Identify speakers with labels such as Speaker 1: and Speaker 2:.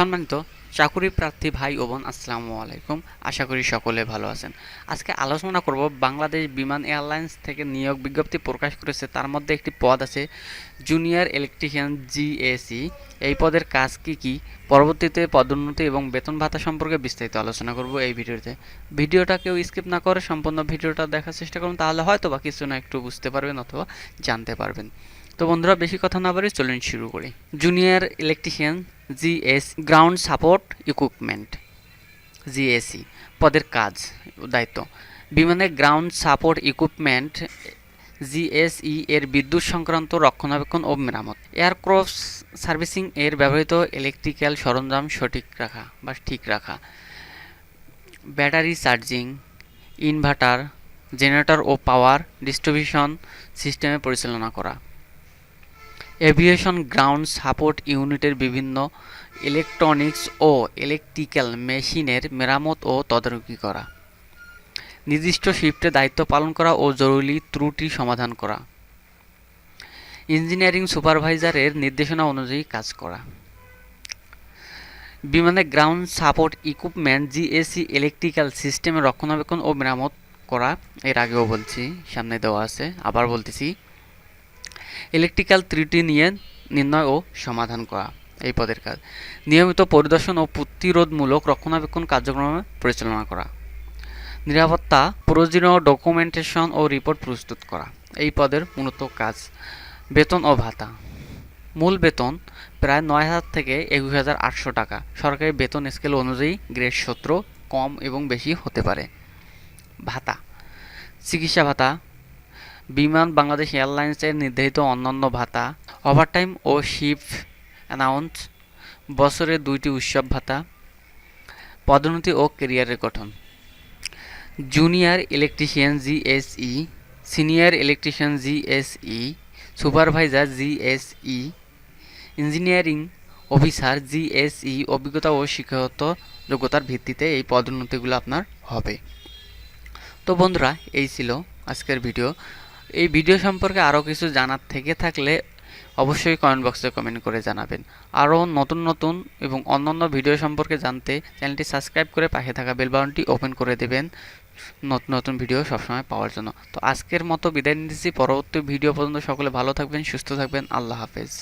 Speaker 1: সম্মানিত চাকুরি প্রার্থী ভাই ও বোন, আসসালামু আলাইকুম। আশা করি সকলে ভালো আছেন। আজকে আলোচনা করব বাংলাদেশ বিমান এয়ারলাইন্স থেকে নিয়োগ বিজ্ঞপ্তি প্রকাশ করেছে। তার মধ্যে একটি পদ আছে জুনিয়র ইলেকট্রিশিয়ান জিএসি এই পদের কাজ কি কি? পরবর্তীতে পদোন্নতি এবং বেতন ভাতা সম্পর্কে বিস্তারিত আলোচনা করব এই ভিডিওতে। ভিডিওটা কেউ স্কিপ না করে সম্পূর্ণ ভিডিওটা দেখার চেষ্টা করুন, তাহলে হয়তো বা কিছু না একটু বুঝতে পারবেন অথবা জানতে পারবেন। তো বন্ধুরা, বেশি কথা না বলে চলুন শুরু করি। Junior electrician GS, ground support, equipment. GAC পদের কাজ, দায়িত্ব। বিমানের গ্রাউন্ড সাপোর্ট, ইকুইপমেন্ট, জিএসই এর বিদ্যুৎ সংক্রান্ত রক্ষণাবেক্ষণ ও মেরামত। এয়ারক্রফট সার্ভিসিং এর ব্যবহৃত ইলেকট্রিক্যাল সরঞ্জাম সঠিক রাখা বা ঠিক রাখা। ব্যাটারি চার্জিং, ইনভার্টার, জেনারেটর ও পাওয়ার ডিস্ট্রিবিউশন সিস্টেমে পরিচালনা করা। এভিয়েশন গ্রাউন্ড সাপোর্ট ইউনিটের বিভিন্ন ইলেকট্রনিক্স ও ইলেকট্রিক্যাল মেশিনের মেরামত ও তদারকি করা। নির্দিষ্ট শিফটে দায়িত্ব পালন করা ও জরুরি ত্রুটি সমাধান করা। ইঞ্জিনিয়ারিং সুপারভাইজারের নির্দেশনা অনুযায়ী কাজ করা। বিমানের ground support equipment, GAC, electrical সিস্টেমের রক্ষণাবেক্ষণ ও মেরামত করা, এর আগেও বলছি, সামনে দেওয়া আছে, আবার বলতেছি। ইলেকট্রিক্যাল ত্রুটি নিয়ে নির্ণয় ও সমাধান করা, এই পদের কাজ। নিয়মিত পরিদর্শন ও প্রতিরোধমূলক রক্ষণাবেক্ষণ কার্যক্রম পরিচালনা করা। নিরাপত্তা, প্রয়োজনীয় ডকুমেন্টেশন ও রিপোর্ট প্রস্তুত করা, এই পদের মূলত কাজ। বেতন ও ভাতা। মূল বেতন প্রায় নয় হাজার থেকে একুশ হাজার আটশো টাকা। সরকারি বেতন স্কেল অনুযায়ী গ্রেড সূত্র কম এবং বেশি হতে পারে। ভাতা। চিকিৎসা ভাতা বিমান বাংলাদেশ এয়ারলাইন্সের নির্ধারিত অন্যান্য ভাতা ওভারটাইম ও শিফট অ্যানাউন্স বছরে দুইটি উৎসব ভাতা, পদোন্নতি ও কেরিয়ারের গঠন। Junior electrician GSE senior electrician GSE supervisor GSE engineering officer GSE অভিজ্ঞতা ও শিক্ষাগত যোগ্যতার ভিত্তিতে এই পদোন্নতিগুলো আপনার হবে। তো বন্ধুরা, এই ছিল আজকের ভিডিও এই ভিডিও সম্পর্কে আরও কিছু জানার থেকে থাকলে অবশ্যই কমেন্ট বক্সে কমেন্ট করে জানাবেন। আরও নতুন নতুন এবং অন্যান্য ভিডিও সম্পর্কে জানতে চ্যানেলটি সাবস্ক্রাইব করে পাশে থাকা বেল বাটনটি ওপেন করে দেবেন নতুন নতুন ভিডিও সবসময় পাওয়ার জন্য। তো আজকের মতো বিদায় নিতেছি। পরবর্তী ভিডিও পর্যন্ত সকলে ভালো থাকবেন, সুস্থ থাকবেন। আল্লাহ হাফেজ।